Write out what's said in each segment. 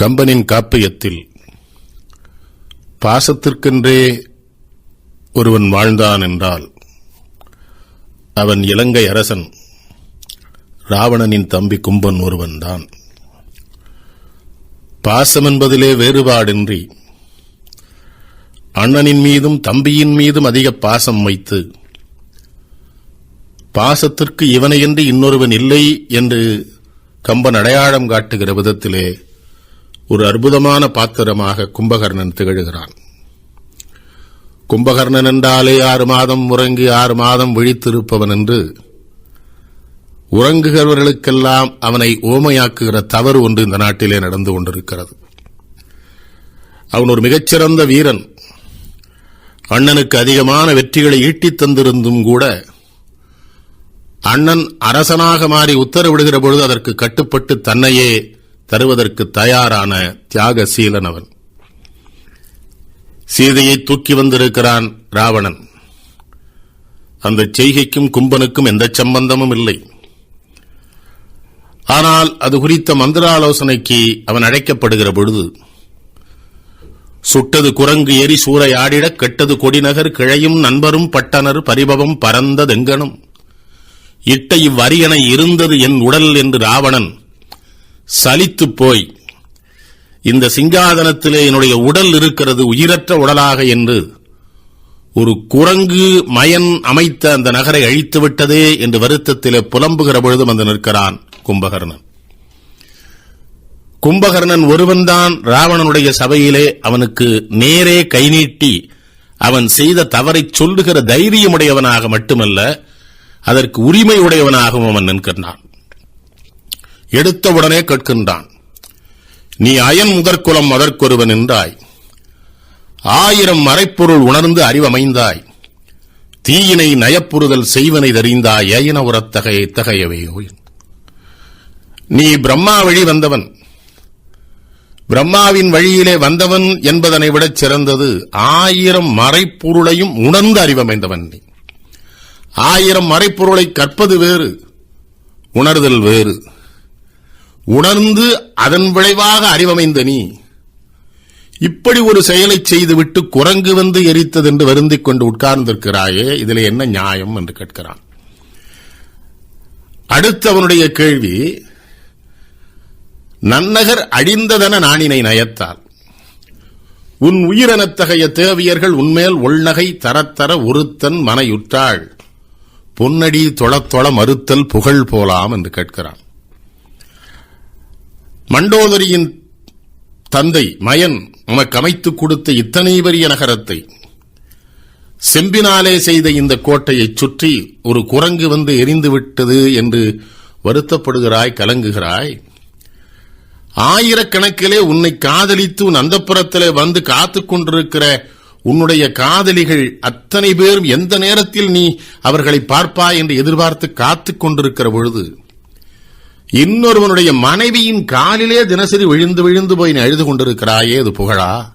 கம்பனின் காப்பியத்தில் பாசத்திற்கென்றே ஒருவன் வாழ்ந்தான் என்றால் அவன் இலங்கை அரசன் ராவணனின் தம்பி கும்பன் ஒருவன்தான். பாசம் என்பதிலே வேறுபாடின்றி அண்ணனின் மீதும் தம்பியின் மீதும் அதிக பாசம் வைத்து பாசத்திற்கு இவனையன்றி இன்னொருவன் இல்லை என்று கம்பன் அடையாளம் காட்டுகிற விதத்திலே ஒரு அற்புதமான பாத்திரமாக கும்பகர்ணன் திகழ்கிறான். கும்பகர்ணன் என்றாலே ஆறு மாதம் உறங்கி ஆறு மாதம் விழித்திருப்பவன் என்று உறங்குகிறவர்களுக்கெல்லாம் அவனை ஓமையாக்குகிற தவறு ஒன்று இந்த நாட்டிலே நடந்து கொண்டிருக்கிறது. அவன் ஒரு மிகச்சிறந்த வீரன். அண்ணனுக்கு அதிகமான வெற்றிகளை ஈட்டித் தந்திருந்தும் கூட அண்ணன் அரசனாக மாறி உத்தரவிடுகிற பொழுது அதற்கு கட்டுப்பட்டு தன்னையே தருவதற்கு தயாரான தியாகசீலன் அவன். சீதையை தூக்கி வந்திருக்கிறான் ராவணன். அந்த செய்கைக்கும் கும்பனுக்கும் எந்த சம்பந்தமும் இல்லை. ஆனால் அது குறித்த மந்திராலோசனைக்கு அவன் அழைக்கப்படுகிற பொழுது சுட்டது குரங்கு ஏறி சூறையாடிட கெட்டது கொடிநகர் கிழையும் நண்பரும் பட்டனர் பரிபவம் பரந்ததெங்கனும். இட்ட இவ்வரியணை இருந்தது என் உடல் என்று ராவணன் சலித்துப் போய் இந்த சிங்காதனத்திலே என்னுடைய உடல் இருக்கிறது உயிரற்ற உடலாக என்று ஒரு குரங்கு மயன் அமைத்த அந்த நகரை அழித்து விட்டதே என்று வருத்தத்திலே புலம்புகிற பொழுது வந்து நிற்கிறான் கும்பகர்ணன். கும்பகர்ணன் ஒருவன்தான் ராவணனுடைய சபையிலே அவனுக்கு நேரே கை நீட்டி அவன் செய்த தவறை சொல்லுகிற தைரியமுடையவனாக மட்டுமல்ல அதற்கு உரிமை உடையவனாகவும் அவன் நிற்கிறான். எடுத்தவுடனே கேட்கின்றான் நீ அயன் முதற்குலம் அதற்கொருவன் என்றாய். ஆயிரம் மறைப்பொருள் உணர்ந்து அறிவமைந்தாய். தீயினை நயப்புறுதல் செய்வனை தெரிந்தாய் ஏயன உரத்தகைய இத்தகையவையோ நீ பிரம்மா வழி வந்தவன். பிரம்மாவின் வழியிலே வந்தவன் என்பதனை விடச் சிறந்தது ஆயிரம் மறைப்பொருளையும் உணர்ந்து அறிவமைந்தவன் நீ. ஆயிரம் மறைப்பொருளை கற்பது வேறு உணர்தல் வேறு. உணர்ந்து அதன் விளைவாக அறிவமைந்த நீ. இப்படி ஒரு செயலை செய்துவிட்டு குரங்கு வந்து எரித்தது என்று வருந்திக் கொண்டு உட்கார்ந்திருக்கிறாயே இதில் என்ன நியாயம் என்று கேட்கிறான். அடுத்து அவனுடைய கேள்வி நன்னகர் அழிந்ததென நாணினை நயத்தால். உன் உயிரனத்தகைய தேவியர்கள் உன்மேல் உள்நகை தரத்தர ஒருத்தன் மனையுற்றாள். பொன்னடி தொளத்தொள மறுத்தல் புகழ் போலாம் என்று கேட்கிறான். மண்டோதரியின் தந்தை மயன் உமக்கு அமைத்துக் கொடுத்த இத்தனை பெரிய நகரத்தை செம்பினாலே செய்த இந்த கோட்டையைச் சுற்றி ஒரு குரங்கு வந்து எரிந்து விட்டது என்று வருத்தப்படுகிறாய் கலங்குகிறாய்? ஆயிரக்கணக்கிலே உன்னை காதலித்து உன் அந்தப்புறத்திலே வந்து காத்துக் கொண்டிருக்கிற உன்னுடைய காதலிகள் அத்தனை பேரும் எந்த நேரத்தில் நீ அவர்களை பார்ப்பாய் என்று எதிர்பார்த்து காத்துக் கொண்டிருக்கிற பொழுது இன்னொருவனுடைய மனைவியின் காலிலே தினசரி விழுந்து விழுந்து போய் நீ அழுது கொண்டிருக்கிறாயே அது புகழா?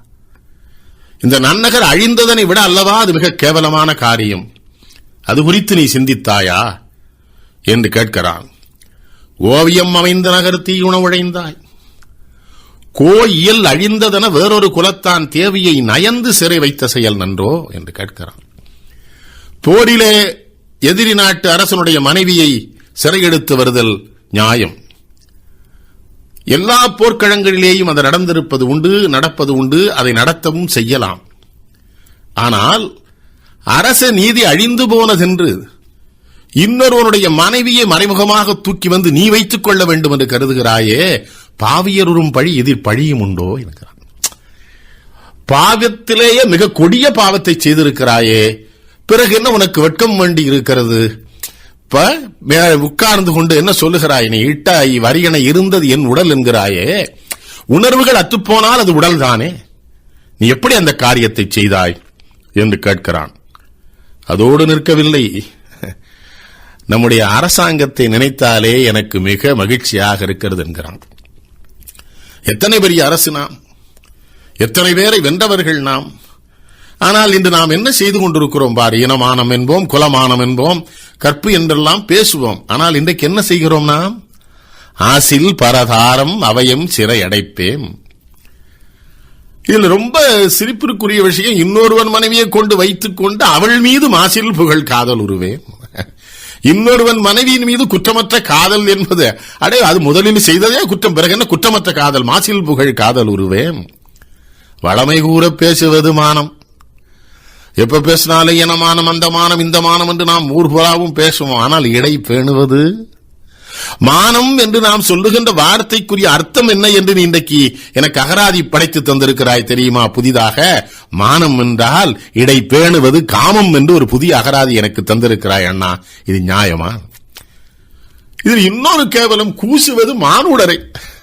இந்த நன்னகர் அழிந்ததனை விட அல்லவா அது மிக கேவலமான காரியம்? அது குறித்து நீ சிந்தித்தாயா? என்று கேட்கிறான். ஓவியம் அமைந்த நகர் தீ உணவுழைந்தாய் கோயில் அழிந்ததென வேறொரு குலத்தான் தேவியை நயந்து சிறை வைத்த செயல் நன்றோ? என்று கேட்கிறான். போரிலே எதிரி நாட்டு அரசனுடைய மனைவியை சிறையெடுத்து வருதல் நியாயம். எல்லா போர்க்களங்களிலேயும் அது நடந்திருப்பது உண்டு நடப்பது உண்டு அதை நடத்தவும் செய்யலாம். ஆனால் அரச நீதி அழிந்து போனதென்று இன்னொருவனுடைய மனைவியை மறைமுகமாக தூக்கி வந்து நீ வைத்துக் கொள்ள வேண்டும் என்று கருதுகிறாயே பாவியருறும் பழி எதிர் பழியும் உண்டோ என்கிறான். பாவத்திலேயே மிக கொடிய பாவத்தை செய்திருக்கிறாயே பிறகு என்ன உனக்கு வெட்கம் வேண்டி இருக்கிறது? அப்ப மே- உட்கார்ந்து கொண்டு என்ன சொல்லுகிறாய்? நீ இட்ட வரியனை இருந்தது என் உடல் என்கிறாயே. உணர்வுகள் அத்துப்போனால் அது உடல் தானே? நீ எப்படி அந்த காரியத்தை செய்தாய்? என்று கேட்கிறான். அதோடு நிற்கவில்லை. நம்முடைய அரசாங்கத்தை நினைத்தாலே எனக்கு மிக மகிழ்ச்சியாக இருக்கிறது என்கிறான். எத்தனை பெரிய அரசு நாம்? எத்தனை பேரை வென்றவர்கள் நாம்? ஆனால் இன்று நாம் என்ன செய்து கொண்டிருக்கிறோம்? பார் இனமானம் என்போம் குலமானம் என்போம் கற்பு என்றெல்லாம் பேசுவோம். ஆனால் இன்றைக்கு என்ன செய்கிறோம் நாம்? ஆசில் பரதாரம் அவயம் சிறை அடைப்பேம் இதில் ரொம்ப சிரிப்பிற்குரிய விஷயம் இன்னொருவன் மனைவியை கொண்டு வைத்துக் கொண்டு அவள் மீது மாசில் புகழ் காதல் உருவேன் இன்னொருவன் மனைவியின் மீது குற்றமற்ற காதல் என்பது அடே அது முதலில் செய்ததே குற்றம் பிறகு என்ன குற்றமற்ற காதல்? மாசில் புகழ் காதல் உருவேன் வளமை கூற பேசுவது மானம். எப்ப பேசினாலும் என மானம் அந்த மானம் இந்த மானம் என்று நாம் ஊர்புறாவும் பேசுவோம். ஆனால் இடை பேணுவது? மானம் என்று நாம் சொல்லுகின்ற வார்த்தைக்குரிய அர்த்தம் என்ன என்று நீ இன்றைக்கு எனக்கு அகராதி படைத்து தந்திருக்கிறாய் தெரியுமா? புதிதாக மானம் என்றால் இடை பேணுவது காமம் என்று ஒரு புதிய அகராதி எனக்கு தந்திருக்கிறாய் அண்ணா. இது நியாயமா? இதில் இன்னொரு கேவலம் கூசுவது மானுடரை.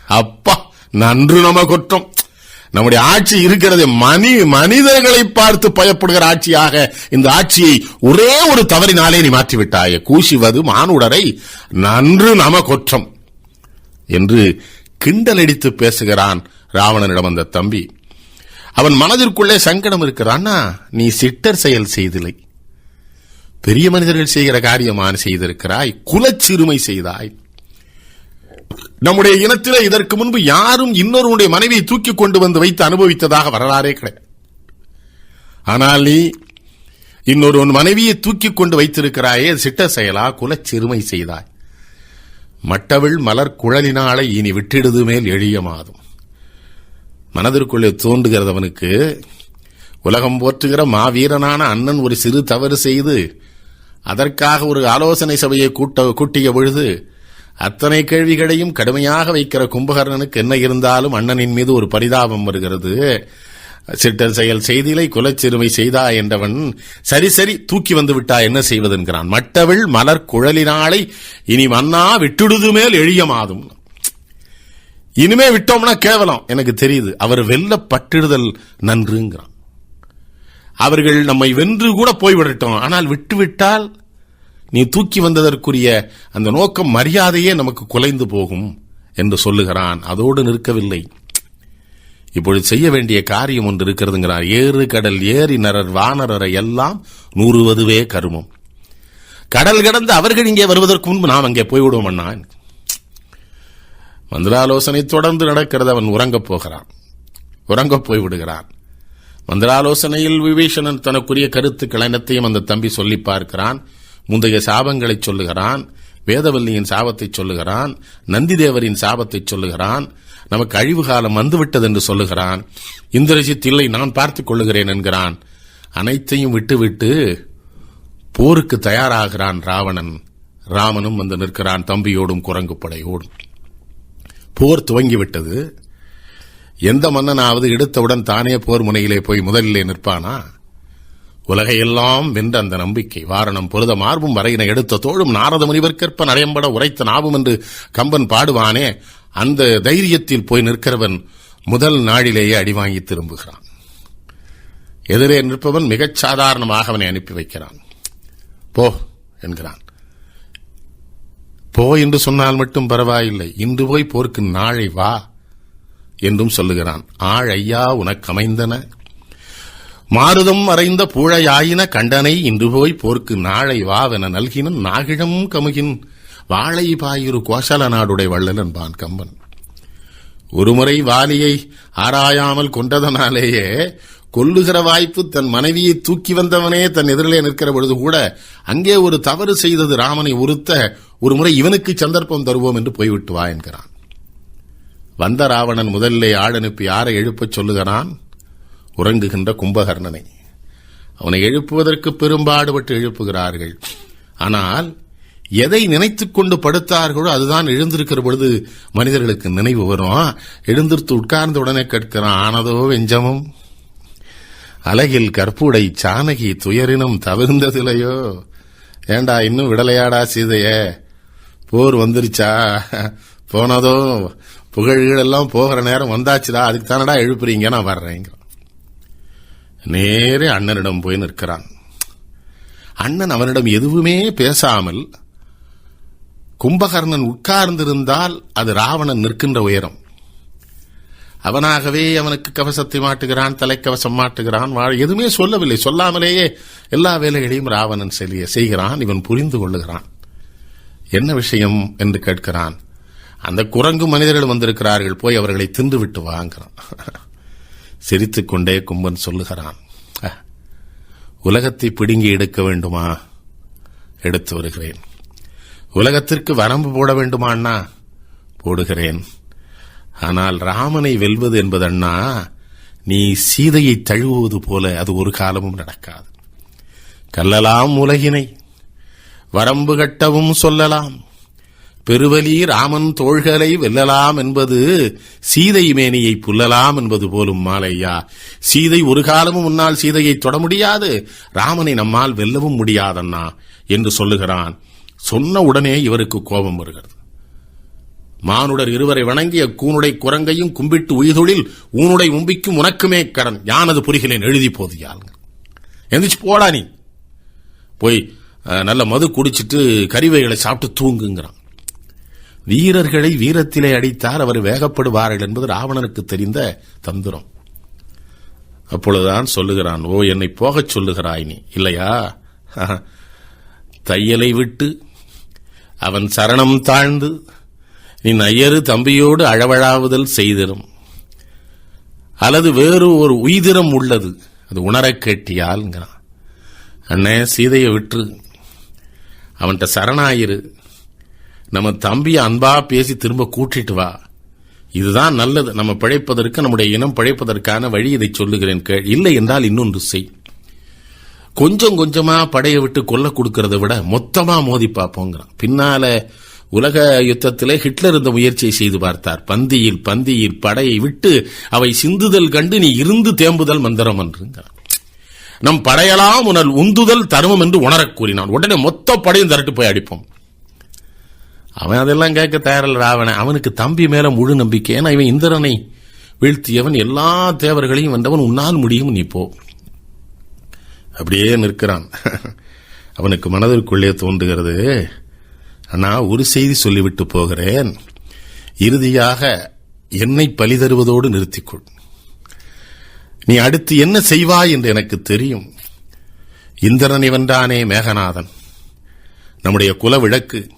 அப்பா நன்று நம குற்றம். நம்முடைய ஆட்சி இருக்கிறது மனி மனிதர்களை பார்த்து பயப்படுகிற ஆட்சியாக இந்த ஆட்சியை ஒரே ஒரு தவறினாலே நீ மாற்றிவிட்டாய. கூசிவது மானுடரை நன்று நம கொற்றம் என்று கிண்டலடித்து பேசுகிறான் ராவணனிடம் அந்த தம்பி. அவன் மனதிற்குள்ளே சங்கடம் இருக்கிறான்னா நீ சிட்டர் செயல் செய்தில்லை பெரிய மனிதர்கள் செய்கிற காரியமான செய்திருக்கிறாய் குலச்சிறுமை செய்தாய். நம்முடைய இனத்திலே இதற்கு முன்பு யாரும் இன்னொருவனுடைய மனைவியை தூக்கி கொண்டு வந்து வைத்து அனுபவித்ததாக வரலாறே கிடையாது. ஆனால் நீ இன்னொருவன் மனைவியை தூக்கி கொண்டு வைத்திருக்கிறாயே சிட்ட செயலா குலச்சிறுமை செய்தாய். மட்டவள் மலர் குழலினாலை இனி விட்டிடுது மேல் எளிய மனதிற்குள்ளே தோன்றுகிறதவனுக்கு உலகம் போற்றுகிற மாவீரனான அண்ணன் ஒரு சிறு தவறு செய்து அதற்காக ஒரு ஆலோசனை சபையை கூட்ட கூட்டிய பொழுது அத்தனை கேள்விகளையும் கடுமையாக வைக்கிற கும்பகர்ணனுக்கு என்ன இருந்தாலும் அண்ணனின் மீது ஒரு பரிதாபம் வருகிறது. சிட்டர் செயல் செய்திலை குலச்சிறுமை செய்தா என்றவன் சரி சரி தூக்கி வந்து விட்டா என்ன செய்வதென்கிறான். மட்டவள் மலர் குழலினாலை இனி மன்னா விட்டுடுது மேல் எழியமாதும் இனிமே விட்டோம்னா கேவலம் எனக்கு தெரியுது. அவர் வெல்ல பட்டிடுதல் நன்றுங்கிறான். அவர்கள் நம்மை வென்று கூட போய்விடட்டும். ஆனால் விட்டுவிட்டால் நீ தூக்கி வந்ததற்குரிய அந்த நோக்கம் மரியாதையே நமக்கு குலைந்து போகும் என்று சொல்லுகிறான். அதோடு நிற்கவில்லை. இப்பொழுது செய்ய வேண்டிய காரியம் ஒன்று இருக்கிறதுங்கிறார். ஏறு கடல் ஏரி நரர் வானரரை எல்லாம் நூறுவதுவே கருமம். கடல் கடந்து அவர்கள் இங்கே வருவதற்கு முன்பு நாம் அங்கே போய்விடுவோம் அண்ணா. மந்திராலோசனை தொடர்ந்து நடக்கிறது. அவன் உறங்கப் போகிறான். உறங்கப் போய்விடுகிறான். மந்திராலோசனையில் விபீஷணன் தனக்குரிய கருத்துக்கள் அனைத்தையும் அந்த தம்பி சொல்லி பார்க்கிறான். முந்தைய சாபங்களை சொல்லுகிறான் வேதவல்லியின் சாபத்தை சொல்லுகிறான் நந்திதேவரின் சாபத்தை சொல்லுகிறான் நமக்கு அழிவு காலம் வந்துவிட்டது என்று சொல்லுகிறான். இந்திரஜித் இல்லை நான் பார்த்துக் கொள்ளுகிறேன் என்கிறான். அனைத்தையும் விட்டுவிட்டு போருக்கு தயாராகிறான் ராவணன். ராமனும் வந்து நிற்கிறான் தம்பியோடும் குரங்கு படையோடும். போர் துவங்கிவிட்டது. எந்த மன்னனாவது எடுத்தவுடன் தானே போர் முனையிலே போய் முதலிலே நிற்பானா? உலகையெல்லாம் வென்ற அந்த நம்பிக்கை வாரணம் பொருத மார்பும் வரையின எடுத்த தோழும் நாரத முனிவர்க்கற்ப நரையம்பட உரைத்த நாவும் என்று கம்பன் பாடுவானே அந்த தைரியத்தில் போய் நிற்கிறவன் முதல் நாளிலேயே அடிவாங்கி திரும்புகிறான். எதிரே நிற்பவன் மிகச் சாதாரணமாக அவனை அனுப்பி வைக்கிறான். போ என்கிறான். போ என்று சொன்னால் மட்டும் பரவாயில்லை இன்று போய் போருக்கு நாளை வா என்றும் சொல்லுகிறான். ஆள் ஐயா உனக்கு அமைந்தன. மாருதம் மறைந்த பூழையாயின கண்டனை இன்று போய் போர்க்கு நாளை வாவென நல்கினன் நாகிழம் கமுகின். வாழை பாயிரு கோசல நாடுடை வள்ளலன் பான் கம்பன். ஒருமுறை வாலியை ஆராயாமல் கொண்டதனாலேயே கொல்லுகிற வாய்ப்பு தன் மனைவியை தூக்கி வந்தவனே தன் எதிரிலே நிற்கிற பொழுது கூட அங்கே ஒரு தவறு செய்தது ராமனை உறுத்த ஒரு முறை இவனுக்கு சந்தர்ப்பம் தருவோம் என்று போய்விட்டு வா என்கிறான். வந்த ராவணன் முதலிலே ஆள் அனுப்பி யாரை எழுப்பச் சொல்லுகிறான்? உறங்குகின்ற கும்பகர்ணனை. அவனை எழுப்புவதற்கு பெரும்பாடுபட்டு எழுப்புகிறார்கள். ஆனால் எதை நினைத்துக் கொண்டு படுத்தார்களோ அதுதான் எழுந்திருக்கிற பொழுது மனிதர்களுக்கு நினைவு வரும். எழுந்திருத்து உட்கார்ந்த உடனே கேட்கிறான் ஆனதோ வெஞ்சமும்? அழகில் கற்புடை சானகி துயரினும் தவிர்ந்ததில்லையோ? ஏண்டா இன்னும் விடலையாடா சீதையே? போர் வந்துருச்சா? போனதோ? புகழ்கள் எல்லாம் போகிற நேரம் வந்தாச்சுடா அதுக்கு தானடா எழுப்புறீங்க நான் வர்றேங்கிறான் நேரே அண்ணனிடம் போய் நிற்கிறான். அண்ணன் அவனிடம் எதுவுமே பேசாமல் கும்பகர்ணன் உட்கார்ந்திருந்தால் அது ராவணன் நிற்கின்ற உயரம். அவனாகவே அவனுக்கு கவசத்தை மாட்டுகிறான் தலைக்கவசம் மாட்டுகிறான் வாழ் எதுவுமே சொல்லவில்லை. சொல்லாமலேயே எல்லா வேலைகளையும் ராவணன் செல்லிய செய்கிறான் இவன் புரிந்து கொள்ளுகிறான். என்ன விஷயம் என்று கேட்கிறான். அந்த குரங்கு மனிதர்கள் வந்திருக்கிறார்கள் போய் அவர்களை தின்றுவிட்டு வாங்குறான். சிரித்துக்கொண்டே கும்பன் சொல்லுகிறான். உலகத்தை பிடுங்கி எடுக்க வேண்டுமா? எடுத்து வருகிறேன். உலகத்திற்கு வரம்பு போட வேண்டுமா அண்ணா? போடுகிறேன். ஆனால் ராமனை வெல்வது என்பதண்ணா நீ சீதையை தழுவுவது போல அது ஒரு காலமும் நடக்காது. கல்லலாம் உலகினை வரம்பு கட்டவும் சொல்லலாம். பெருவலி ராமன் தோள்களை வெல்லலாம் என்பது சீதை மேனியை புல்லலாம் என்பது போலும் மாலையா. சீதை ஒரு காலமும் முன்னால் சீதையை தொட முடியாது. ராமனை நம்மால் வெல்லவும் முடியாதண்ணா என்று சொல்லுகிறான். சொன்ன உடனே இவருக்கு கோபம் வருகிறது. மானுடர் இருவரை வணங்கிய கூனுடை குரங்கையும் கும்பிட்டு உயிர்தொழில் ஊனுடை உம்பிக்கும் உனக்குமே கடன். யானது புரிகிறேன்? எழுதி போதியாளுங்க எந்திரிச்சு போடா நீ. போய் நல்ல மது குடிச்சிட்டு கறிவைகளை சாப்பிட்டு தூங்குங்கிறான். வீரர்களை வீரத்திலே அடித்தால் அவர் வேகப்படுவார்கள் என்பது ராவணனுக்கு தெரிந்த தந்திரம். அப்பொழுதுதான் சொல்லுகிறான் ஓ என்னை போகச் சொல்லுகிறாய் நீ. இல்லையா? தையலை விட்டு அவன் சரணம் தாழ்ந்து நீ நையரு தம்பியோடு அழவழாவுதல் செய்திரும் அல்லது வேறு ஒரு உய்திரம் உள்ளது அது உணரக் கேட்டியால்ங்கிறான் அண்ணே சீதையை விட்டு அவன்கிட்ட சரணாயிரு. நம்ம தம்பியை அன்பா பேசி திரும்ப கூட்டிட்டு வா. இதுதான் நல்லது. நம்ம பிழைப்பதற்கு நம்முடைய இனம் பிழைப்பதற்கான வழி இதை சொல்லுகிறேன் கேள் இல்லை என்றால் இன்னொன்று செய். கொஞ்சம் கொஞ்சமா படையை விட்டு கொல்ல கொடுக்கறத விட மொத்தமா மோதி பார்ப்போங்கிறான். பின்னால உலக யுத்தத்திலே ஹிட்லர் இந்த முயற்சியை செய்து பார்த்தார். பந்தியில் பந்தியில் படையை விட்டு அவை சிந்துதல் கண்டு நீ இருந்து தேம்புதல் மந்திரம் என்றுங்கிறான். நம் படையலாம் உணல் உந்துதல் தருமம் என்று உணரக் கூறினான். உடனே மொத்த படையும் திரட்டு போய் அடிப்போம். அவன் அதெல்லாம் கேட்க தயாரில் ராவணன். அவனுக்கு தம்பி மேல முழு நம்பிக்கை. ஏன்னா இவன் இந்திரனை வீழ்த்தியவன் எல்லா தேவர்களையும் வந்தவன் உன்னால் முடியும் நீ போ. அப்படியே நிற்கிறான். அவனுக்கு மனதிற்குள்ளே தோன்றுகிறது நான் ஒரு செய்தி சொல்லிவிட்டு போகிறேன். இறுதியாக என்னை பலி தருவதோடு நிறுத்திக்கொள். நீ அடுத்து என்ன செய்வாய் என்று எனக்கு தெரியும். இந்திரனை வென்றானே மேகநாதன். நம்முடைய குல விளக்கு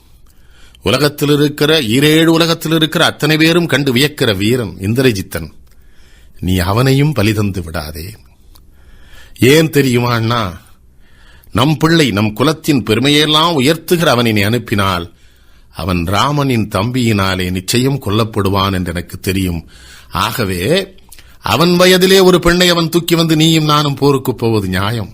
உலகத்தில் இருக்கிற ஈரேழு உலகத்தில் இருக்கிற அத்தனை பேரும் கண்டு வியக்கிற வீரன் இந்திரஜித்தன். நீ அவனையும் பலி தந்து விடாதே. ஏன் தெரியுமா அண்ணா? நம் பிள்ளை நம் குலத்தின் பெருமையெல்லாம் உயர்த்துகிற அவனை அனுப்பினால் அவன் ராமனின் தம்பியினாலே நிச்சயம் கொல்லப்படுவான் என்று எனக்கு தெரியும். ஆகவே அவன் வயதிலே ஒரு பெண்ணை அவன் தூக்கி வந்து நீயும் நானும் போருக்கு போவது நியாயம்.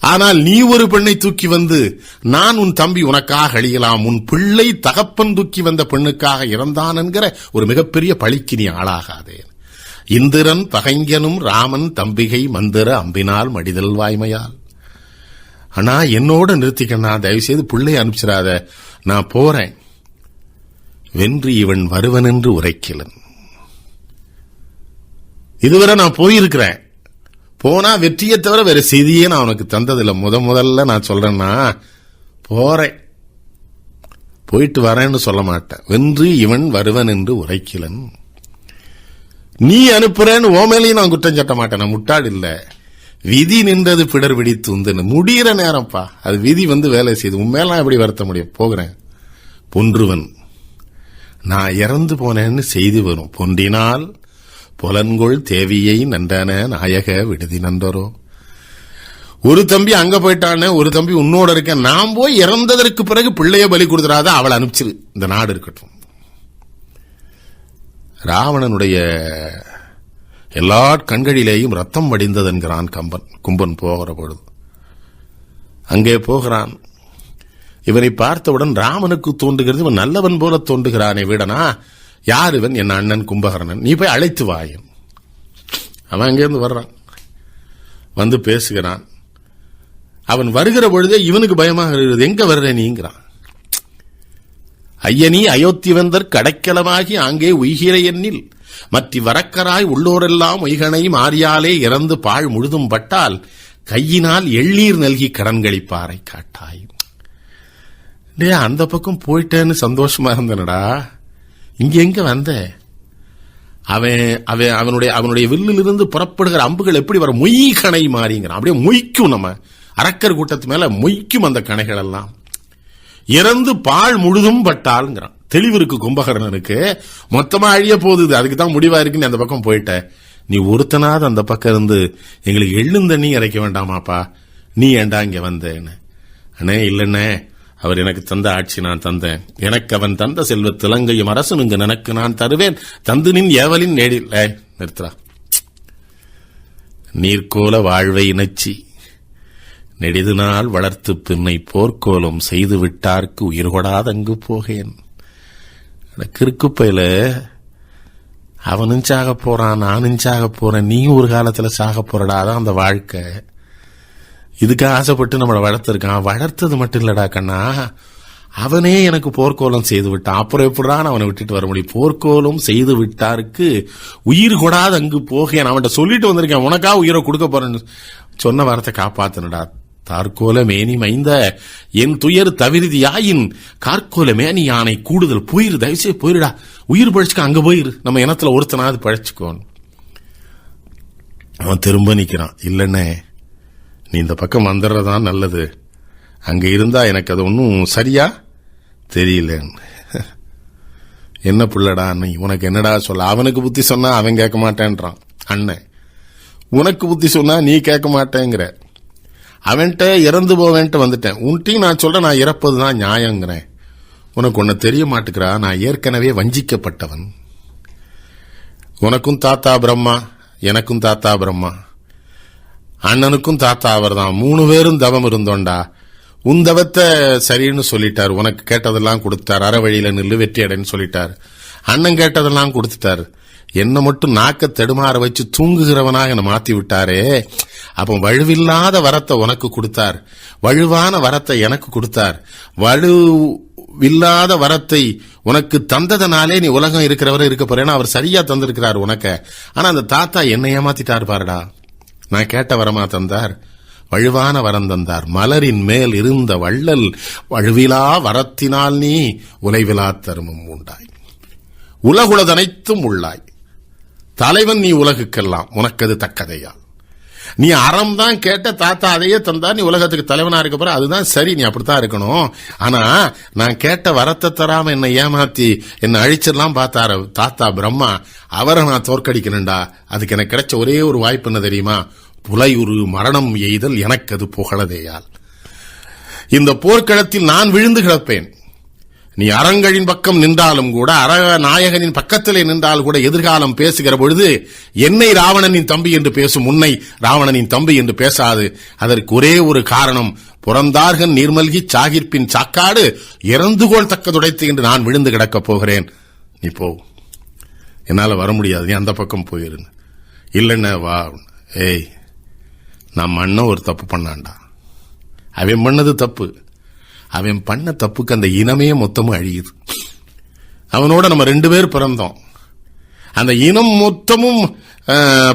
ஆனால் நீ ஒரு பெண்ணை தூக்கி வந்து நான் உன் தம்பி உனக்காக அழியலாம் உன் பிள்ளை தகப்பன் தூக்கி வந்த பெண்ணுக்காக இறந்தான் என்கிற ஒரு மிகப்பெரிய பழிக்கு நீ ஆளாகாதே. இந்திரன் பகைஞனும் ராமன் தம்பிகை மந்திர அம்பினால் மடிதல் வாய்மையால். அண்ணா என்னோட நிறுத்திக்கண்ணா தயவு செய்து பிள்ளை அனுப்பிச்சிடாத. நான் போறேன். வென்று இவன் வருவன் என்று உரைக்கலன். இதுவரை நான் போயிருக்கிறேன். போனா வெற்றியை தவிர வேற செய்தியே நான் உனக்கு தந்ததில்லை. முத முதல்ல நான் சொல்றேன்னா போறேன். போயிட்டு வரேன்னு சொல்ல மாட்டேன். வென்று இவன் வருவன் என்று உரைக்கலன். நீ அனுப்புறேன்னு ஓ மேலேயும் நான் குற்றம் சாட்ட மாட்டேன். நான் முட்டாடு இல்ல. விதி நின்றது பிடர் விடி உந்துன்னு. முடிகிற நேரம்ப்பா. அது விதி வந்து வேலை செய்யுது உண்மையெல்லாம் நான் எப்படி வருத்த முடியும்? போகிறேன். பொன்றுவன் நான் இறந்து போனேன்னு செய்தி வரும். பொன்றினால் புலன்கொள் தேவியை நன்றான நாயக விடுதி நன்றரோ ஒரு தம்பி அங்க போயிட்டானே ஒரு தம்பி உன்னோட இருக்கேன். நான் போய் இறந்ததற்கு பிறகு பிள்ளைய பலி கொடுத்துறாத அவளை அனுப்பிச்சிரு. இந்த நாடு இருக்கட்டும். ராவணனுடைய எல்லா கண்களிலேயும் ரத்தம் வடிந்தது என்கிறான் கம்பன். கும்பன் போகிற பொழுது. அங்கே போகிறான். இவனை பார்த்தவுடன் ராமனுக்கு தோன்றுகிறது இவன் நல்லவன் போல தோன்றுகிறானே வீடனா? யார் இவன்? என் அண்ணன் கும்பகர்ணன். நீ போய் அழைத்து வாயன் அவன் அங்கேருந்து வர்றான். வந்து பேசுகிறான். அவன் வருகிற பொழுதே இவனுக்கு பயமாக இருக்கிறது. எங்க வர்ற நீங்கிறான். ஐயனி அயோத்தி வந்தர் கடைக்கலமாகி அங்கே உய்கிற எண்ணில் மத்தி வரக்கராய் உள்ளோரெல்லாம் உய்கனை மாறியாலே இறந்து பாழ் முழுதும் பட்டால் கையினால் எள்ளீர் நல்கி கடன்களிப்பாரை காட்டாய். டே அந்த பக்கம் போயிட்டேன்னு சந்தோஷமா இருந்தனடா. இங்க எங்க வந்த? அவன் அவன் அவனுடைய அவனுடைய வில்லிலிருந்து புறப்படுகிற அம்புகள் எப்படி வர மொய் கணை மாறிங்கிறான். அப்படியே மொய்க்கும் நம்ம. அரக்கர் கூட்டத்து மேல மொய்க்கும் அந்த கணைகள் எல்லாம். இறந்து பால் முழுதும் பட்டாளுங்கிறான். தெளிவு இருக்கு கும்பகர்ணனுக்கு மொத்தமா அழிய போகுது. அதுக்கு தான் முடிவா இருக்குன்னு அந்த பக்கம் போயிட்ட. நீ ஒருத்தனாவது அந்த பக்கம் இருந்து எங்களுக்கு எள்ளுந்தண்ணி இறைக்க வேண்டாமாப்பா. நீ ஏண்டா இங்க வந்தேன்னு. அண்ணே இல்லைண்ணே. அவர் எனக்கு தந்த ஆட்சி நான் தந்தேன். எனக்கு அவன் தந்த செல்வ திலங்கையும் அரசும் இங்கு எனக்கு நான் தருவேன். தந்து நின் ஏவலின் நேடில். ஏய், நீர்கோல நீர்க்கோல வாழ்வை இணைச்சி நெடிது நாள் வளர்த்து பின்னை போர்க்கோலம் செய்து விட்டார்க்கு உயிர் கொடாதங்கு போகேன். அட கிறுக்குப்பையில அவனும் சாக போறான் நானும் சாக போறேன் நீயும் ஒரு காலத்துல சாக போறடா அதான் அந்த வாழ்க்கை. இதுக்கு ஆசைப்பட்டு நம்மளை வளர்த்துருக்கான். வளர்த்தது மட்டும் இல்லடா கண்ணா. அவனே எனக்கு போர்க்கோலம் செய்து விட்டான். அப்புறம் எப்படிடா நான் அவனை விட்டுட்டு வர முடியும்? போர்க்கோலம் செய்து விட்டாருக்கு உயிர் கொடாது அங்கு போகேன் அவன்கிட்ட சொல்லிட்டு வந்திருக்கேன். உனக்கா உயிரை கொடுக்க போறேன்னு சொன்ன வாரத்தை காப்பாத்தனடா. தார்கோல மேனி மைந்த என் துயர் தவிரிதி யாயின் கார்கோல மேனி யானை கூடுதல் போயிரு. தயவுசெய்து போயிருடா. உயிர் பழிச்சுக்க அங்க போயிரு. நம்ம இனத்துல ஒருத்தனாவது பழிச்சுக்கோன்னு. அவன் திரும்ப நிக்கிறான். இல்லைன்னே நீ இந்த பக்கம் வந்துடுறதான் நல்லது. அங்கே இருந்தால் எனக்கு அது ஒன்றும் சரியா? தெரியல என்ன பிள்ளடா நீ உனக்கு என்னடா சொல்ல? அவனுக்கு புத்தி சொன்னால் அவன் கேட்க மாட்டேன்றான். அண்ணன் உனக்கு புத்தி சொன்னால் நீ கேட்க மாட்டேங்கிற. அவன்கிட்ட இறந்து போவேன்ட்டு வந்துட்டேன். உன்ட்டையும் நான் சொல்கிறேன் நான் இறப்பது தான் நியாயங்கிறேன். உனக்கு ஒன்று தெரிய மாட்டுக்கிறா நான் ஏற்கனவே வஞ்சிக்கப்பட்டவன். உனக்கும் தாத்தா பிரம்மா எனக்கும் தாத்தா பிரம்மா. அண்ணனுக்கும் தாத்தா அவர்தான். மூணு பேரும் தவம் இருந்தோண்டா. உன் தவத்தை சரின்னு சொல்லிட்டார். உனக்கு கேட்டதெல்லாம் கொடுத்தார். அற வழியில நில்லு வெற்றி அடைன்னு சொல்லிட்டார். அண்ணன் கேட்டதெல்லாம் கொடுத்துட்டார். என்னை மட்டும் நாக்க தடுமாற வச்சு தூங்குகிறவனாக என்னை மாத்தி விட்டாரே. அப்போ வலுவில்லாத வரத்தை உனக்கு கொடுத்தார். வலுவான வரத்தை எனக்கு கொடுத்தார். வலு இல்லாத வரத்தை உனக்கு தந்ததனாலே நீ உலகம் இருக்கிறவரை இருக்க போறேன்னா அவர் சரியா தந்திருக்கிறார் உனக்கு. ஆனா அந்த தாத்தா என்னை ஏமாத்திட்டார் பாருடா. நான் கேட்ட வரமா தந்தார்? வழுவான வரம் தந்தார். மலரின் மேல் இருந்த வள்ளல் வழுவிலா வரத்தினால் நீ உலைவிலா தருமம் உண்டாய். உலகுலதனைத்தும் உள்ளாய். தலைவன் நீ உலகுக்கெல்லாம். உனக்கது தக்கதையால் நீ அறம் தான் கேட்ட தாத்தா அதையே தந்தா நீ உலகத்துக்கு தலைவனா இருக்க போற. அதுதான் சரி நீ அப்படித்தான் இருக்கணும். ஆனா நான் கேட்ட வரத்தை தராம என்னை ஏமாத்தி என்னை அழிச்சிடலாம் பார்த்தாரு தாத்தா பிரம்மா. அவரை நான் தோற்கடிக்கணும்டா அதுக்கு எனக்கு கிடைச்ச ஒரே ஒரு வாய்ப்பு என்ன தெரியுமா? புலையுரு மரணம் எய்தல் எனக்கு அது புகழதேயால். இந்த போர்க்களத்தில் நான் விழுந்து கிடப்பேன். நீ அரங்கழின் பக்கம் நின்றாலும் கூட அரக நாயகனின் பக்கத்திலே நின்றால் கூட எதிர்காலம் பேசுகிற பொழுது என்னை ராவணனின் தம்பி என்று பேசும் உன்னை ராவணனின் தம்பி என்று பேசாது. அதற்கு ஒரே ஒரு காரணம் புறந்தார்கன் நீர்மல்கி சாகிர்பின் சாக்காடு இறந்துகோள் தக்கதுடைத்து என்று நான் விழுந்து கிடக்கப் போகிறேன். நீ போ. என்னால் வர முடியாது. நீ அந்த பக்கம் போயிருன்னு இல்லைண்ண வா. ஏய் நான் அண்ணன் ஒரு தப்பு பண்ணான்டா. அவன் பண்ணது தப்பு. அவன் பண்ண தப்புக்கு அந்த இனமே மொத்தமும் அழியுது. அவனோட நம்ம ரெண்டு பேர் பிறந்தோம். அந்த இனம் மொத்தமும்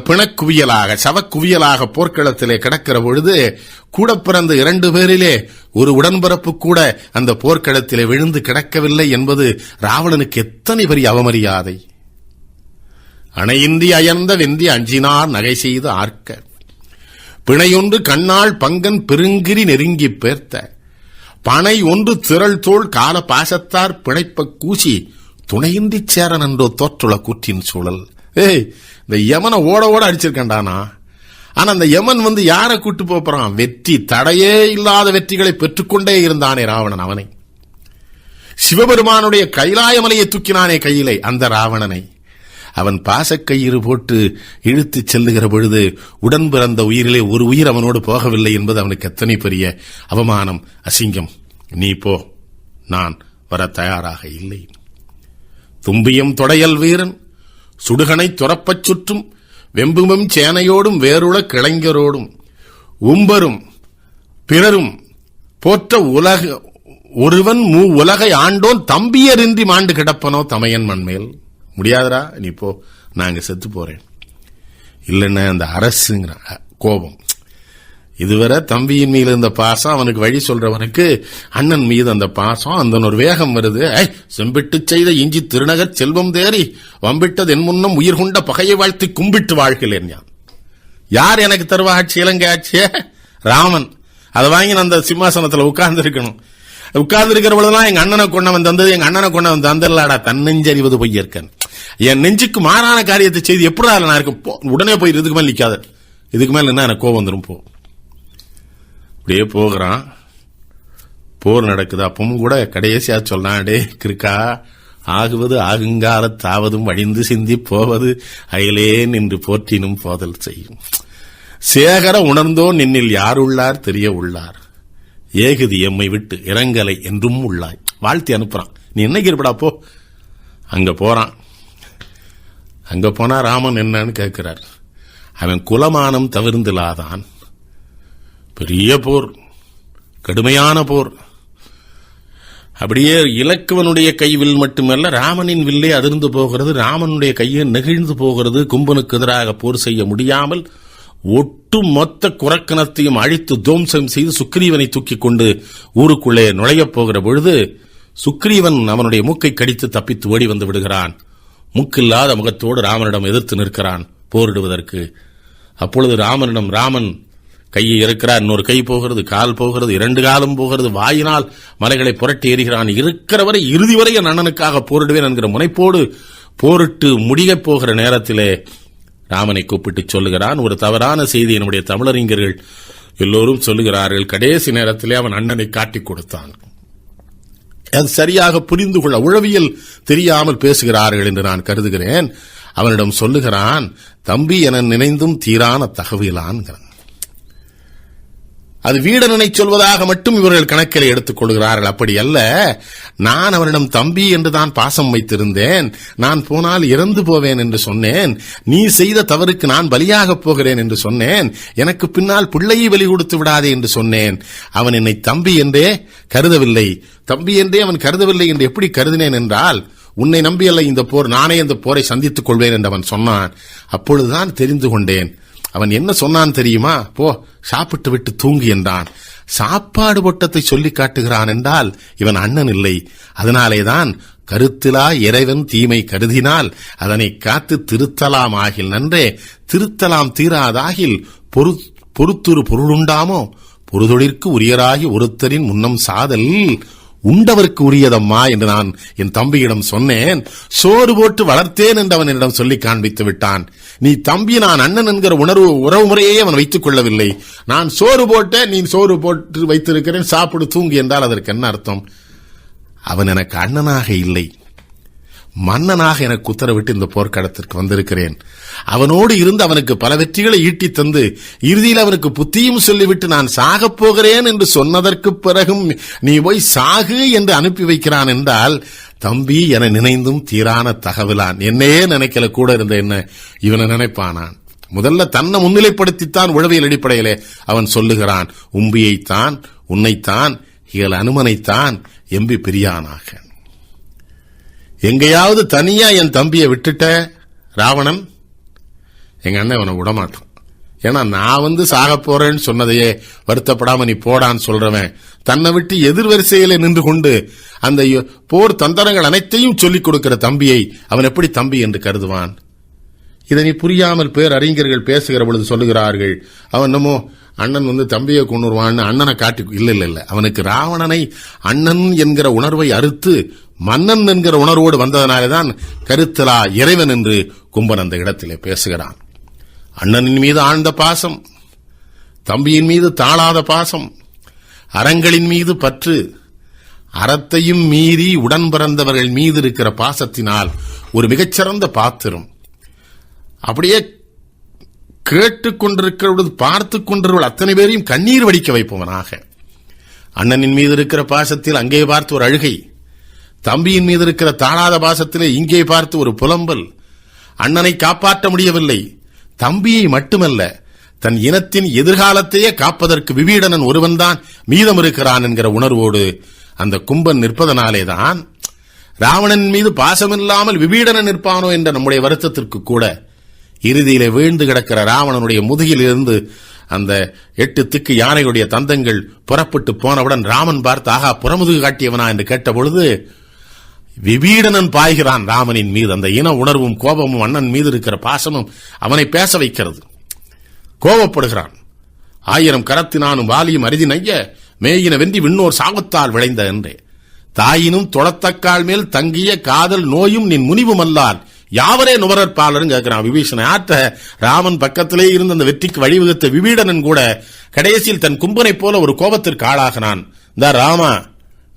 பிணக்குவியலாக சவக்குவியலாக போர்க்களத்திலே கிடக்கிற பொழுது கூட பிறந்த இரண்டு பேரிலே ஒரு உடன்பிறப்பு கூட அந்த போர்க்களத்திலே விழுந்து கிடக்கவில்லை என்பது ராவணனுக்கு எத்தனை பெரிய அவமரியாதை. அணையின்றி அயர்ந்த வெந்தி அஞ்சினார் நகை செய்து ஆர்க்க. பிணையொன்று கண்ணால் பங்கன் பெருங்கிரி நெருங்கி பேர்த்த. பனை ஒன்று திரள் தோல் கால பாசத்தார் பிணைப்ப கூசி துணையின்றி சேரன் என்றோ தோற்றுள்ள கூற்றின் சூழல். ஏய் இந்த யமனை ஓட ஓட அடிச்சிருக்கேன்டானா? ஆனா அந்த யமன் வந்து யாரை கூட்டு போறான்? வெற்றி தடையே இல்லாத வெற்றிகளை பெற்றுக்கொண்டே இருந்தானே ராவணன் அவனை. சிவபெருமானுடைய கைலாயமலையை தூக்கினானே கையிலே அந்த ராவணனை. அவன் பாசக்கயிறு போட்டு இழுத்துச் செல்லுகிற பொழுது உடன் பிறந்த உயிரிலே ஒரு உயிர் அவனோடு போகவில்லை என்பது அவனுக்கு எத்தனை பெரிய அவமானம் அசிங்கம். நீ போ. நான் வர தயாராக இல்லை. தும்பியம் தொடையல் வீரன் சுடுகனை துறப்பச் சுற்றும் வெம்புமும் சேனையோடும் வேறுள கிளைஞரோடும் உம்பரும் பிறரும் போற்ற உலக ஒருவன் மூ உலகை ஆண்டோன் தம்பியரின்றி மாண்டு கிடப்பனோ தமையன் மண்மேல்? முடியாதடா நீ போ நான் இங்க செத்து போறேன். இல்லைன்னா அந்த அரசுங்கிற கோபம். இதுவரை தம்பியின் மீது இருந்த பாசம் அவனுக்கு வழி சொல்றவனுக்கு அண்ணன் மீது அந்த பாசம் அந்த ஒரு வேகம் வருது. ஐ செம்பிட்டு செய்த இஞ்சி திருநகர் செல்வம் தேறி வம்பிட்டது என் முன்னும் உயிர் கொண்ட பகையை வாழ்த்தி கும்பிட்டு வாழ்கிறேன் ஞான் யார் எனக்கு தருவா ஆட்சி இலங்கை ஆட்சிய ராமன். அதை வாங்கி நான் அந்த சிம்மாசனத்துல உட்கார்ந்துருக்கணும். உட்கார்ந்து இருக்கிற பொழுதெல்லாம் எங்க அண்ணனை கொண்டவன் தந்தது எங்க அண்ணனை கொண்டவன் தந்தல்லாடா தன்னஞ்சறிவது பொய்யற்கன் என் நெஞ்சுக்கு மாறான காரியத்தை செய்து எப்படா நான் இருக்கும்? உடனே போய் இதுக்கு மேல நிக்காத. இதுக்கு மேல என்ன எனக்கு கோவம் வந்துடும் போ. அப்படியே போகிறான். போர் நடக்குது. அப்பவும் கூட கடைசியா சொல்றான் டே கிருக்கா ஆகுவது ஆகுங்கால தாவதும் வழிந்து சிந்தி போவது அயலே நின்று போற்றினும் போதல் செய்யும். சேகர உணர்ந்தோ நின்னில் யாருள்ளார் தெரிய உள்ளார். ஏகுதி எம்மை விட்டு இறங்கலை என்றும் உள்ளாய். வாழ்த்தி அனுப்புறான். நீ என்னைக்கு இருப்படா போ. அங்க போறான். அங்க போனா ராமன் என்னன்னு கேட்கிறார். அவன் குலமானம் தவிர்ந்திலாதான். பெரிய போர். கடுமையான போர். அப்படியே இலக்குவனுடைய கைவில் மட்டுமல்ல ராமனின் வில்லே அதிர்ந்து போகிறது ராமனுடைய கையை நெகிழ்ந்து போகிறது கும்பனுக்கு எதிராக போர் செய்ய முடியாமல் ஒட்டு மொத்த குரக்கணத்தையும் அழித்து துவம்சம் செய்து சுக்ரீவனை தூக்கிக் கொண்டு ஊருக்குள்ளே நுழையப் போகிற பொழுது சுக்ரீவன் அவனுடைய மூக்கை கடித்து தப்பித்து ஓடி வந்து விடுகிறான். முக்கில்லாத முகத்தோடு ராமனிடம் எதிர்த்து நிற்கிறான். போரிடுவதற்கு. அப்பொழுது ராமனிடம் ராமன் கையை இருக்கிறார் இன்னொரு கை போகிறது கால் போகிறது இரண்டு காலும் போகிறது. வாயினால் மலைகளை புரட்டி எறிகிறான். இருக்கிறவரை இறுதி வரை என் அண்ணனுக்காக போரிடுவேன் என்கிற முனைப்போடு போரிட்டு முடியப் போகிற நேரத்திலே ராமனை கூப்பிட்டு சொல்லுகிறான். ஒரு தவறான செய்தி என்னுடைய தமிழறிஞர்கள் எல்லோரும் சொல்லுகிறார்கள். கடைசி நேரத்திலே அவன் அண்ணனை காட்டிக் கொடுத்தான். அது சரியாக புரிந்து கொள்ள உளவியல் தெரியாமல் பேசுகிறார்கள் என்று நான் கருதுகிறேன். அவனிடம் சொல்லுகிறான் தம்பி என நினைந்தும் தீரான தகவலான்கிறான். அது வீடனனை சொல்வதாக மட்டும் இவர்கள் கணக்கில் எடுத்துக் கொள்கிறார்கள். அப்படி அல்ல. நான் அவனிடம் தம்பி என்று தான் பாசம் வைத்திருந்தேன். நான் போனால் இறந்து போவேன் என்று சொன்னேன். நீ செய்த தவறுக்கு நான் பலியாகப் போகிறேன் என்று சொன்னேன். எனக்கு பின்னால் பிள்ளையை பலி கொடுத்து விடாதே என்று சொன்னேன். அவன் என்னை தம்பி என்றே கருதவில்லை. தம்பி என்றே அவன் கருதவில்லை என்று எப்படி கருதினேன் என்றால் உன்னை நம்பியல்ல இந்த போர் நானே இந்த போரை சந்தித்துக் கொள்வேன் என்று அவன் சொன்னான். அப்பொழுதுதான் தெரிந்து கொண்டேன். அவன் என்ன சொன்னான் தெரியுமா? போ சாப்பிட்டு விட்டு தூங்கு என்றான். சாப்பாடு பொட்டத்தை சொல்லி காட்டுகிறான் என்றால் இவன் அண்ணன் இல்லை. அதனாலேதான் கருத்திலா இறைவன் தீமை கருதினால் அதனை காத்து திருத்தலாம் ஆகில் நன்றே. திருத்தலாம் தீராதாகில் பொறு பொறுத்துரு பொருளுண்டாமோ? பொறுதொழிற்கு உரியராகி ஒருத்தரின் முன்னம் சாதல் உண்டவருக்கு உரியதம்மா என்று நான் என் தம்பியிடம் சொன்னேன். சோறு போட்டு வளர்த்தேன் என்று அவன் என்னிடம் சொல்லி காண்பித்து விட்டான். நீ தம்பி நான் அண்ணன் என்கிற உணர்வு உறவு முறையே அவன் வைத்துக் கொள்ளவில்லை. நான் சோறு போட்டேன் நீ சோறு போட்டு வைத்திருக்கிறேன் சாப்பிடு தூங்கு என்றால் அதற்கு என்ன அர்த்தம்? அவன் எனக்கு அண்ணனாக இல்லை. மன்னனாக எனக்கு உத்தரவிட்டு இந்த போர்க்களத்திற்கு வந்திருக்கிறேன். அவனோடு இருந்து அவனுக்கு பல வெற்றிகளை ஈட்டித் தந்து இறுதியில் அவனுக்கு புத்தியும் சொல்லிவிட்டு நான் சாகப் போகிறேன் என்று சொன்னதற்கு பிறகும் நீ போய் சாகு என்று அனுப்பி வைக்கிறான் என்றால் தம்பி என நினைந்தும் தீரான தகவலான். என்னையே நினைக்கல கூட இருந்த என்ன இவனை நினைப்பானான். முதல்ல தன்னை முன்னிலைப்படுத்தித்தான் உழவியல் அடிப்படையிலே அவன் சொல்லுகிறான். உம்பியைத்தான் உன்னைத்தான் இயல் அனுமனைத்தான் எம்பி பிரியானாக. எங்கேயாவது தனியா என் தம்பியை விட்டுட்ட ராவணன் எங்க அண்ணன் அவனை விடமாட்டான். ஏன்னா நான் வந்து சாக போறேன்னு சொன்னதையே வருத்தப்படாம நீ போடான்னு சொல்றவன். தன்னை விட்டு எதிர்வரிசையில நின்று கொண்டு அந்த போர் தந்திரங்கள் அனைத்தையும் சொல்லிக் கொடுக்கிற தம்பியை அவன் எப்படி தம்பி என்று கருதுவான்? இதனை புரியாமல் பேர் அறிஞர்கள் பேசுகிற பொழுது சொல்லுகிறார்கள் அவன் என்னமோ அண்ணன் வந்து தம்பியை கொண்டுருவான்னு அண்ணனை காட்டி இல்ல இல்ல இல்ல. அவனுக்கு ராவணனை அண்ணன் என்கிற உணர்வை அறுத்து மன்னன் என்கிற உணர்வோடு வந்ததனாலேதான் கருத்தலா இறைவன் என்று கும்பன் அந்த இடத்திலே பேசுகிறான். அண்ணனின் மீது ஆழ்ந்த பாசம் தம்பியின் மீது தாழாத பாசம் அறங்களின் மீது பற்று அறத்தையும் மீறி உடன் பிறந்தவர்கள் மீது இருக்கிற பாசத்தினால் ஒரு மிகச்சிறந்த பாத்திரம். அப்படியே கேட்டுக்கொண்டிருக்கிறவர்கள் பார்த்து கொண்டிருவள் அத்தனை பேரையும் கண்ணீர் வடிக்க வைப்பவனாக. அண்ணனின் மீது இருக்கிற பாசத்தில் அங்கே பார்த்து ஒரு அழுகை தம்பியின் மீது இருக்கிற தாழாத பாசத்திலே இங்கே பார்த்து ஒரு புலம்பல். அண்ணனை காப்பாற்ற முடியவில்லை. தம்பியை மட்டுமல்ல தன் இனத்தின் எதிர்காலத்தையே காப்பதற்கு விபீடனன் ஒருவன்தான் மீதம் இருக்கிறான் என்கிற உணர்வோடு அந்த கும்பன் நிற்பதனாலேதான் ராவணன் மீது பாசமில்லாமல் விபீடனன் நிற்பானோ என்ற நம்முடைய வருத்தத்திற்கு கூட இறுதியிலே வீழ்ந்து கிடக்கிற ராவணனுடைய முதுகிலிருந்து அந்த எட்டு திக்கு யானைகளுடைய தந்தங்கள் புறப்பட்டு போனவுடன் ராமன் பார்த்து ஆகா புறமுதுகு காட்டியவனா? என்று கேட்டபொழுது விபீடனன் பாய்கிறான் ராமனின் மீது. அந்த இன உணர்வும் கோபமும் அண்ணன் மீது இருக்கிற பாசமும் அவனை பேச வைக்கிறது. கோபப்படுகிறான். ஆயிரம் கரத்தினானும் வாலியும் அரிதி நைய மேயின வென்றி விண்ணோர் சாபத்தால் விளைந்த என்றே. தாயினும் தொழத்தக்கால் மேல் தங்கிய காதல் நோயும் நின் முனிவும் அல்லால் யாவரே நுவரற்பாளரும் கேட்கிறான். விபீஷணன் ஆற்ற ராமன் பக்கத்திலே இருந்த அந்த வெற்றிக்கு வழிவகுத்த விபீடனன் கூட கடைசியில் தன் கும்பனைப் போல ஒரு கோபத்திற்கு ஆளாகினான். இந்த ராமா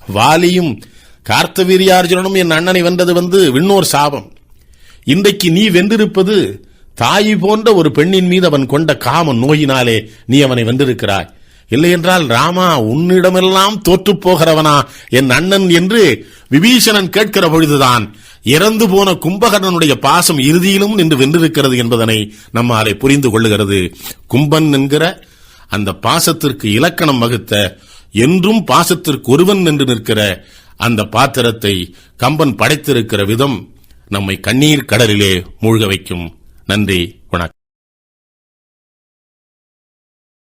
வாலியும் கார்த்தவீரியார்ஜுனனும் என் அண்ணனை வென்றது வந்து விண்ணோர் சாபம். இன்றைக்கு நீ வென்றிருப்பது தாய் போன்ற ஒரு பெண்ணின் மீது அவன் கொண்ட காம நோயினாலே நீ அவனை வென்றிருக்கிறாய். இல்லையென்றால் ராமா உன்னிடமெல்லாம் தோற்றுப் போகிறவனா என் அண்ணன் என்று விபீஷணன் கேட்கிற பொழுதுதான் இறந்து போன கும்பகர்ணனுடைய பாசம் இறுதியிலும் நின்று வென்றிருக்கிறது என்பதனை நம்மாலே புரிந்து கொள்ளுகிறது. கும்பன் என்கிற அந்த பாசத்திற்கு இலக்கணம் வகுத்த என்றும் பாசத்திற்கு ஒருவன் என்று நிற்கிற அந்த பாத்திரத்தை கம்பன் படைத்திருக்கிற விதம் நம்மை கண்ணீர் கடலிலே மூழ்க வைக்கும். நன்றி வணக்கம்.